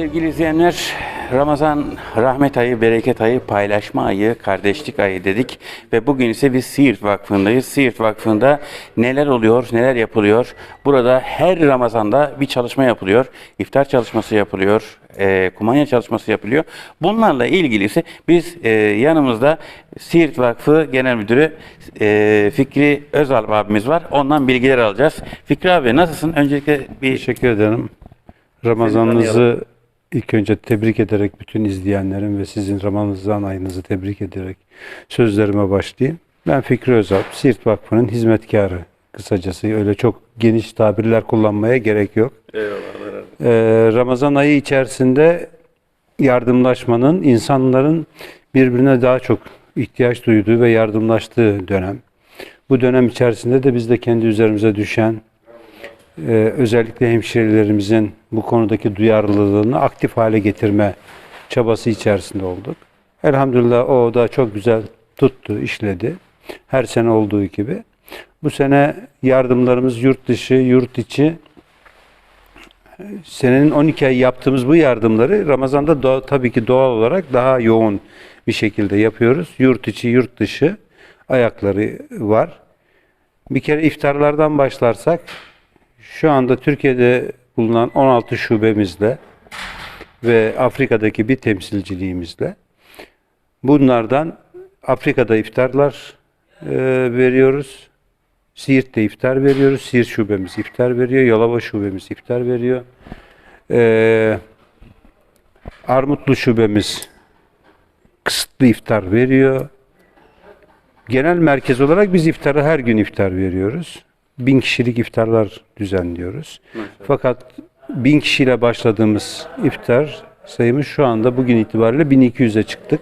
sevgili izleyenler, Ramazan rahmet ayı, bereket ayı, paylaşma ayı, kardeşlik ayı dedik ve bugün ise biz Siirt Vakfı'ndayız. Siirt Vakfı'nda neler oluyor, neler yapılıyor? Burada her Ramazan'da bir çalışma yapılıyor. İftar çalışması yapılıyor, e, kumanya çalışması yapılıyor. Bunlarla ilgili ise biz e, yanımızda Siirt Vakfı Genel Müdürü e, Fikri Özal abimiz var. Ondan bilgiler alacağız. Fikri abi nasılsın? Öncelikle bir Teşekkür ederim. Ramazanınızı ilk önce tebrik ederek bütün izleyenlerin ve sizin Ramazan ayınızı tebrik ederek sözlerime başlayayım. Ben Fikri Özal, Siirt Vakfı'nın hizmetkarı. Kısacası öyle çok geniş tabirler kullanmaya gerek yok. Ee, Ramazan ayı içerisinde yardımlaşmanın, insanların birbirine daha çok ihtiyaç duyduğu ve yardımlaştığı dönem. Bu dönem içerisinde de biz de kendi üzerimize düşen ee, özellikle hemşirelerimizin bu konudaki duyarlılığını aktif hale getirme çabası içerisinde olduk. Elhamdülillah o da çok güzel tuttu, işledi. Her sene olduğu gibi. Bu sene yardımlarımız yurt dışı, yurt içi senenin 12 ay yaptığımız bu yardımları Ramazan'da doğa- tabii ki doğal olarak daha yoğun bir şekilde yapıyoruz. Yurt içi, yurt dışı ayakları var. Bir kere iftarlardan başlarsak şu anda Türkiye'de bulunan 16 şubemizle ve Afrika'daki bir temsilciliğimizle bunlardan Afrika'da iftarlar e, veriyoruz. Siirt'te iftar veriyoruz. Siirt şubemiz iftar veriyor. Yalova şubemiz iftar veriyor. E, Armutlu şubemiz kısıtlı iftar veriyor. Genel merkez olarak biz iftarı her gün iftar veriyoruz. Bin kişilik iftarlar düzenliyoruz. Fakat bin kişiyle başladığımız iftar sayımız şu anda bugün itibariyle 1200'e çıktık.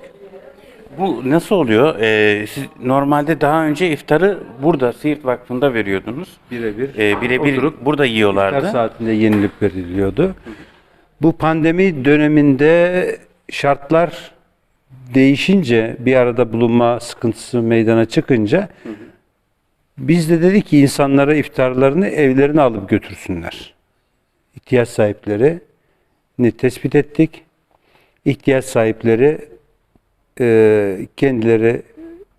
Bu nasıl oluyor? Ee, siz normalde daha önce iftarı burada Siirt Vakfı'nda veriyordunuz. Birebir Ee, birebir Oturup burada yiyorlardı. iftar saatinde yenilip veriliyordu. Bu pandemi döneminde şartlar değişince bir arada bulunma sıkıntısı meydana çıkınca biz de dedik ki insanlara iftarlarını evlerine alıp götürsünler. İhtiyaç sahiplerini tespit ettik. İhtiyaç sahipleri e, kendileri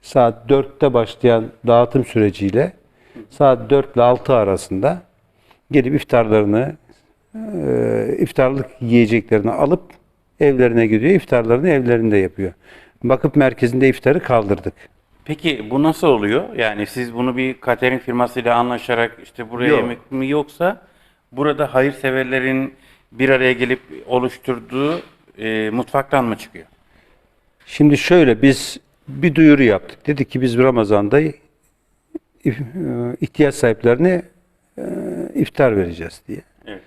saat 4'te başlayan dağıtım süreciyle saat 4 ile 6 arasında gelip iftarlarını e, iftarlık yiyeceklerini alıp evlerine gidiyor. İftarlarını evlerinde yapıyor. Vakıf merkezinde iftarı kaldırdık. Peki bu nasıl oluyor? Yani siz bunu bir catering firmasıyla anlaşarak işte buraya Yok. yemek mi yoksa burada hayırseverlerin bir araya gelip oluşturduğu e, mutfaktan mı çıkıyor? Şimdi şöyle biz bir duyuru yaptık. Dedik ki biz Ramazan'da e, ihtiyaç sahiplerine e, iftar vereceğiz diye. Evet.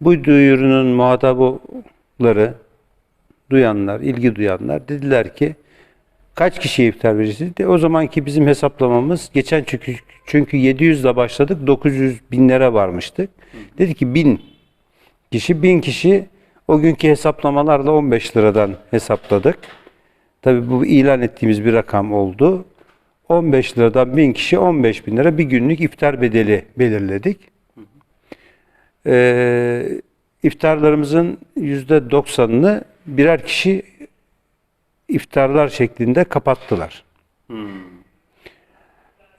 Bu duyurunun muhatabları, duyanlar, ilgi duyanlar dediler ki kaç kişiye iftar vereceğiz? De, o zamanki bizim hesaplamamız geçen çünkü, çünkü 700 ile başladık 900 binlere varmıştık. Dedi ki 1000 kişi, 1000 kişi o günkü hesaplamalarla 15 liradan hesapladık. Tabii bu ilan ettiğimiz bir rakam oldu. 15 liradan 1000 kişi 15 bin lira bir günlük iftar bedeli belirledik. Ee, iftarlarımızın %90'ını birer kişi iftarlar şeklinde kapattılar.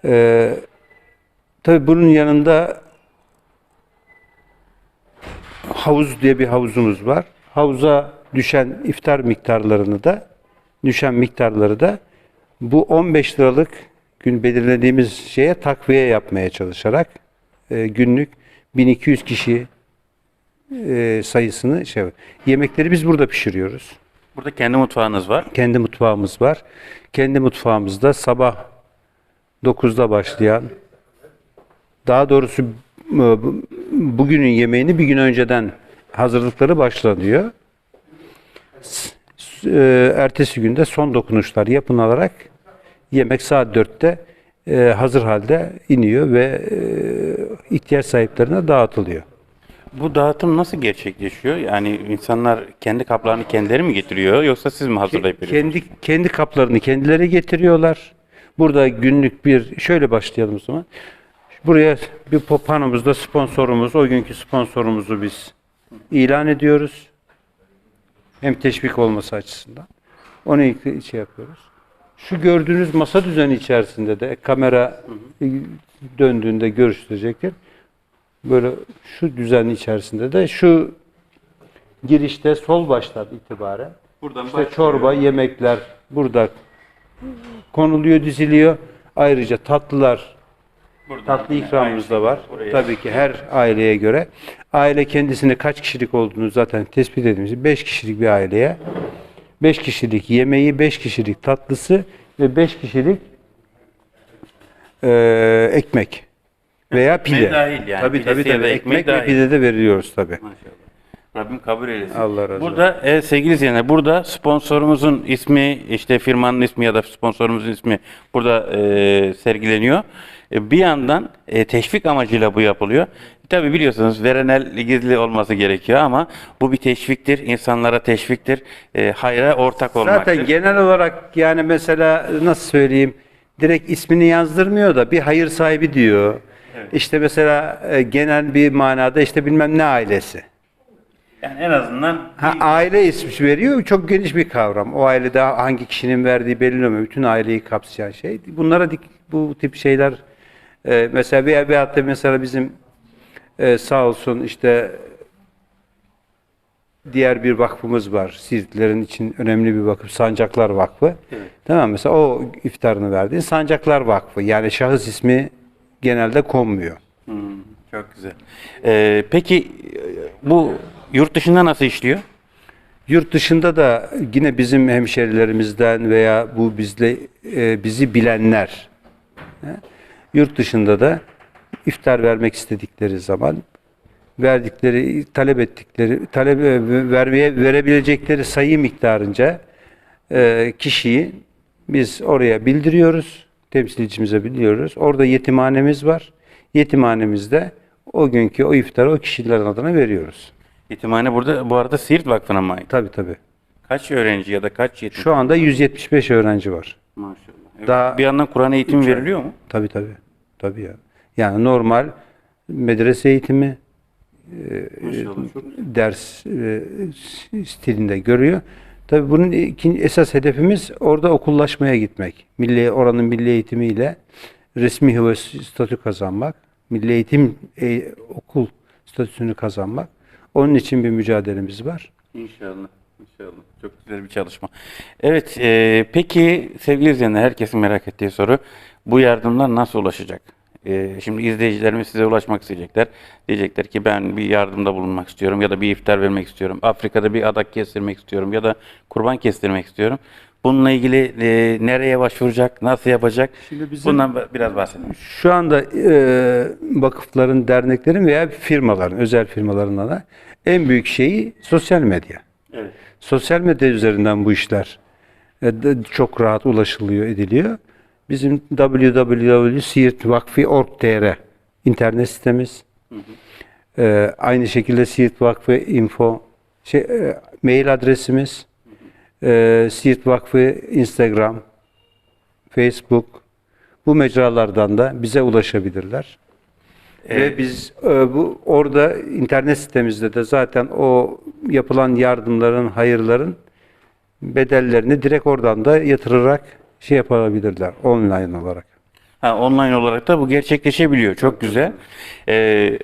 Ee, tabii bunun yanında havuz diye bir havuzumuz var. Havuza düşen iftar miktarlarını da düşen miktarları da bu 15 liralık gün belirlediğimiz şeye takviye yapmaya çalışarak e, günlük 1200 kişi e, sayısını şey yemekleri biz burada pişiriyoruz. Burada kendi mutfağınız var. Kendi mutfağımız var. Kendi mutfağımızda sabah 9'da başlayan daha doğrusu e, bu- bugünün yemeğini bir gün önceden hazırlıkları başlanıyor. E, Ertesi günde son dokunuşlar yapılarak yemek saat 4'te e, hazır halde iniyor ve ihtiyaç sahiplerine dağıtılıyor. Bu dağıtım nasıl gerçekleşiyor? Yani insanlar kendi kaplarını kendileri mi getiriyor yoksa siz mi hazırlayıp veriyorsunuz? Kendi kendi kaplarını kendileri getiriyorlar. Burada günlük bir şöyle başlayalım o zaman. Buraya bir panomuzda sponsorumuz, o günkü sponsorumuzu biz ilan ediyoruz. Hem teşvik olması açısından. Onu şey yapıyoruz. Şu gördüğünüz masa düzeni içerisinde de kamera döndüğünde görüştürecektir. Böyle şu düzen içerisinde de şu girişte sol baştan itibaren Buradan işte çorba, yemekler burada konuluyor, diziliyor. Ayrıca tatlılar, tatlı ikramımız da var. Tabii ki her aileye göre. Aile kendisine kaç kişilik olduğunu zaten tespit edilmiş. 5 kişilik bir aileye 5 kişilik yemeği, 5 kişilik tatlısı ve 5 kişilik eee, ekmek veya pide. dahil yani. Tabii tabii tabii. Ekmek, ekmek ve pide de veriyoruz tabii. Maşallah. Rabbim kabul eylesin. Allah razı olsun. Burada e, sevgili izleyenler, burada sponsorumuzun ismi, işte firmanın ismi ya da sponsorumuzun ismi burada e, sergileniyor. E, bir yandan e, teşvik amacıyla bu yapılıyor. Tabi biliyorsunuz verenel gizli olması gerekiyor ama bu bir teşviktir, insanlara teşviktir, e, hayra ortak olmaktır. Zaten genel olarak yani mesela nasıl söyleyeyim direkt ismini yazdırmıyor da bir hayır sahibi diyor. İşte mesela e, genel bir manada işte bilmem ne ailesi. yani en azından Ha, aile ismi veriyor. Çok geniş bir kavram. O ailede hangi kişinin verdiği belli olmuyor. Bütün aileyi kapsayan şey. Bunlara dik, bu tip şeyler e, mesela veya veyahut da mesela bizim e, sağ olsun işte diğer bir vakfımız var. Siirtlilerin için önemli bir vakıf. Sancaklar Vakfı. Tamam mı? mesela o iftarını verdiğin Sancaklar Vakfı. Yani şahıs ismi genelde konmuyor. Hmm, çok güzel. E, peki bu yurt dışında nasıl işliyor? Yurt dışında da yine bizim hemşerilerimizden veya bu bizle e, bizi bilenler he, yurt dışında da iftar vermek istedikleri zaman verdikleri talep ettikleri talep e, vermeye verebilecekleri sayı miktarınca e, kişiyi biz oraya bildiriyoruz. Temsilcimize bildiriyoruz. Orada yetimhanemiz var. Yetimhanemizde o günkü o iftarı o kişilerin adına veriyoruz. Yetimhane burada bu arada Siirt Vakfı'na mı ait? Tabii tabii. Kaç öğrenci ya da kaç yetim? Şu anda 175 öğrenci var. Maşallah. Evet. Daha- bir yandan Kur'an eğitimi veriliyor mu? Tabii tabii. Tabii ya. Yani normal medrese eğitimi Maşallah çok ders e, stilinde görüyor. Tabii bunun ikinci esas hedefimiz orada okullaşmaya gitmek. Milli oranın milli eğitimiyle resmi hıva statü kazanmak, milli eğitim e, okul statüsünü kazanmak. Onun için bir mücadelemiz var. İnşallah. İnşallah. Çok güzel bir çalışma. Evet. e, peki sevgili izleyenler herkesin merak ettiği soru. Bu yardımlar nasıl ulaşacak? E, şimdi izleyicilerimiz size ulaşmak isteyecekler. Diyecekler ki ben bir yardımda bulunmak istiyorum ya da bir iftar vermek istiyorum. Afrika'da bir adak kestirmek istiyorum ya da kurban kestirmek istiyorum. Bununla ilgili e, nereye başvuracak, nasıl yapacak? Şimdi bizim- Bundan biraz bahsedelim. Şu anda e, vakıfların, derneklerin veya firmaların, özel firmaların da en büyük şeyi sosyal medya. Evet. Sosyal medya üzerinden bu işler e, çok rahat ulaşılıyor, ediliyor. Bizim www.siirtvakfi.org.tr internet sitemiz. E, aynı şekilde Siirt Vakfı info şey, e, mail adresimiz. E, Siirt Vakfı Instagram, Facebook bu mecralardan da bize ulaşabilirler. Ve biz e, bu orada internet sitemizde de zaten o yapılan yardımların, hayırların bedellerini direkt oradan da yatırarak şey yapabilirler online olarak. Ha, online olarak da bu gerçekleşebiliyor. Çok güzel. Ee,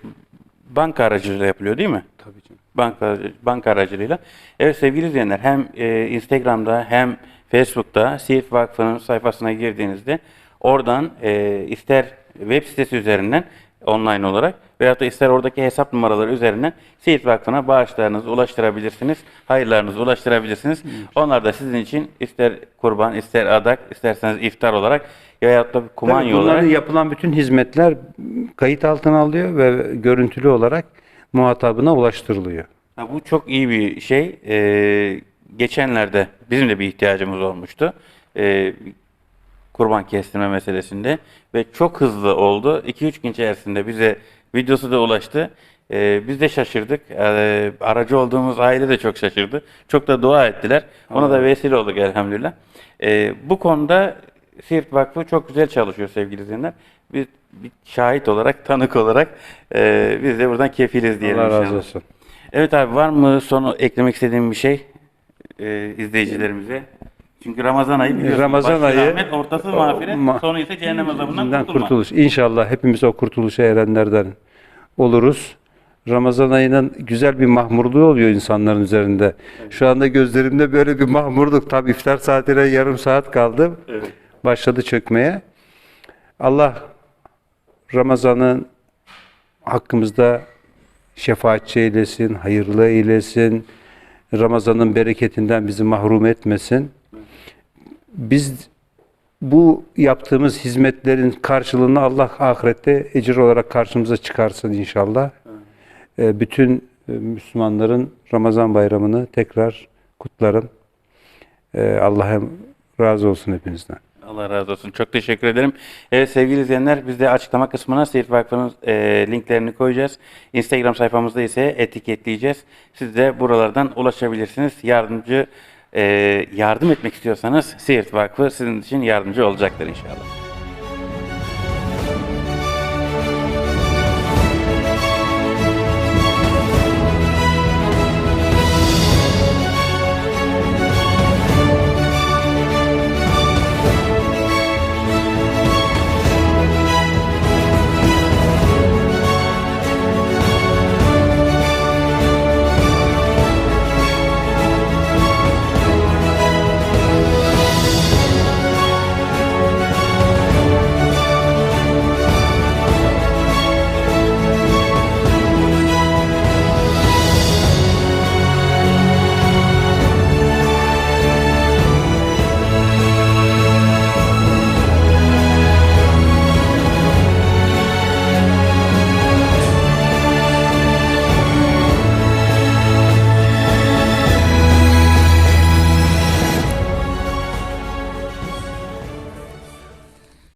banka aracılığıyla yapılıyor değil mi? Tabii canım. Banka, banka aracılığıyla. Evet sevgili izleyenler hem e, Instagram'da hem Facebook'ta Siirt Vakfı'nın sayfasına girdiğinizde oradan e, ister web sitesi üzerinden online olarak veyahut da ister oradaki hesap numaraları üzerinden Siirt Vakfı'na bağışlarınızı ulaştırabilirsiniz. Hayırlarınızı ulaştırabilirsiniz. Onlar da sizin için ister kurban, ister adak, isterseniz iftar olarak veyahut da kumanya Tabii bunların olarak yapılan bütün hizmetler kayıt altına alıyor ve görüntülü olarak muhatabına ulaştırılıyor. Ha, bu çok iyi bir şey. Ee, geçenlerde bizim de bir ihtiyacımız olmuştu. Ee, kurban kestirme meselesinde ve çok hızlı oldu. 2-3 gün içerisinde bize videosu da ulaştı. Ee, biz de şaşırdık. Ee, aracı olduğumuz aile de çok şaşırdı. Çok da dua ettiler. Ona da vesile olduk elhamdülillah. Ee, bu konuda Siirt Vakfı çok güzel çalışıyor sevgili izleyenler. Biz bir şahit olarak, tanık olarak e, biz de buradan kefiliz diyelim Allah razı inşallah. olsun. Evet abi var mı sonu eklemek istediğin bir şey? e, izleyicilerimize. Çünkü Ramazan ayı biliyorsunuz. Ramazan başı ayı- rahmet, ortası mağfiret, Ma- sonu ise cehennem azabından kurtulma. kurtuluş. İnşallah hepimiz o kurtuluşa erenlerden oluruz. Ramazan ayının güzel bir mahmurluğu oluyor insanların üzerinde. Şu anda gözlerimde böyle bir mahmurluk. Tabi iftar saatine yarım saat kaldı. Evet. Başladı çökmeye. Allah Ramazan'ın hakkımızda şefaatçi eylesin, hayırlı eylesin. Ramazan'ın bereketinden bizi mahrum etmesin. Biz bu yaptığımız hizmetlerin karşılığını Allah ahirette ecir olarak karşımıza çıkarsın inşallah. Ee, Bütün e, Müslümanların Ramazan bayramını tekrar kutlarım. Ee, Allah razı olsun hepinizden. Allah razı olsun. Çok teşekkür ederim. Evet sevgili izleyenler biz de açıklama kısmına Siirt Vakfı'nın e, linklerini koyacağız. Instagram sayfamızda ise etiketleyeceğiz. Siz de buralardan ulaşabilirsiniz. Yardımcı yardım etmek istiyorsanız Siirt Vakfı sizin için yardımcı olacaktır inşallah.